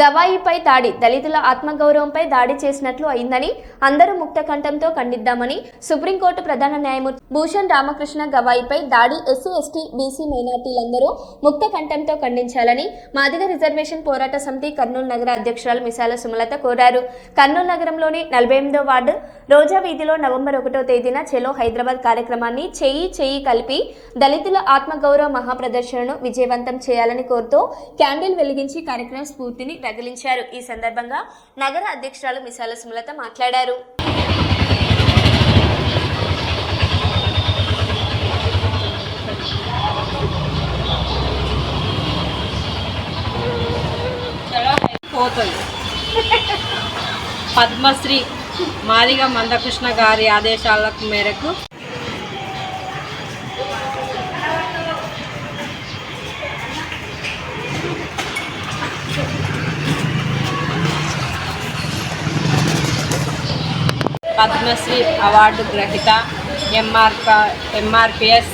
గవాయిపై దాడి దళితుల ఆత్మగౌరవంపై దాడి చేసినట్లు అయిందని అందరూ ముక్త కంఠంతో ఖండిద్దామని సుప్రీంకోర్టు ప్రధాన న్యాయమూర్తి భూషణ్ రామకృష్ణ గవాయిపై దాడి ఎస్సీ ఎస్టీ బీసీ మైనార్టీలందరూ ముక్త కంఠంతో ఖండించాలని మాదిగ రిజర్వేషన్ పోరాట సమితి కర్నూలు నగర అధ్యక్షురాలు మిసాల సుమలత కోరారు. కర్నూలు నగరంలోని నలభై ఎనిమిదో వార్డు రోజా వీధిలో నవంబర్ ఒకటో తేదీన చెలో హైదరాబాద్ కార్యక్రమాన్ని చెయ్యి చెయ్యి కలిపి దళితుల ఆత్మగౌరవ మహాప్రదర్శనను విజయవంతం చేయాలని కోరుతూ క్యాండిల్ వెలిగించి కార్యక్రమ స్ఫూర్తిని రగిలించారు. ఈ సందర్భంగా నగర అధ్యక్షురాలు మిసాల సుమలత మాట్లాడారు. పోతుంది. పద్మశ్రీ మాదిగ మందకృష్ణ గారి ఆదేశాల మేరకు పద్మశ్రీ అవార్డు గ్రహీత ఎంఆర్ ఎంఆర్పిఎస్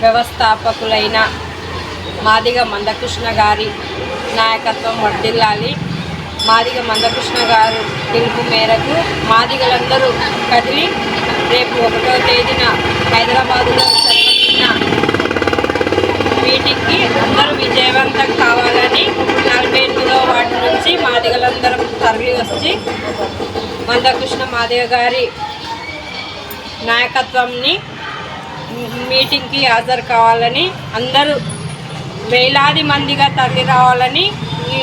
వ్యవస్థాపకులైన మాదిగ మందకృష్ణ గారి నాయకత్వం వర్ధిల్లాలి మాదిగ మందకృష్ణ గారు పిలుపు మేరకు మాదిగలందరూ కదిలి రేపు ఒకటో తేదీన హైదరాబాదులో జరుగుతున్న మీటింగ్కి అందరూ విజయవంతం కావాలని నలభై ఎనిమిదో వాటి నుంచి మాదిగలందరం తరలి వచ్చి మందకృష్ణ మాదిగ గారి నాయకత్వంని మీటింగ్కి హాజరు కావాలని అందరూ వేలాది మందిగా తరలి రావాలని ఈ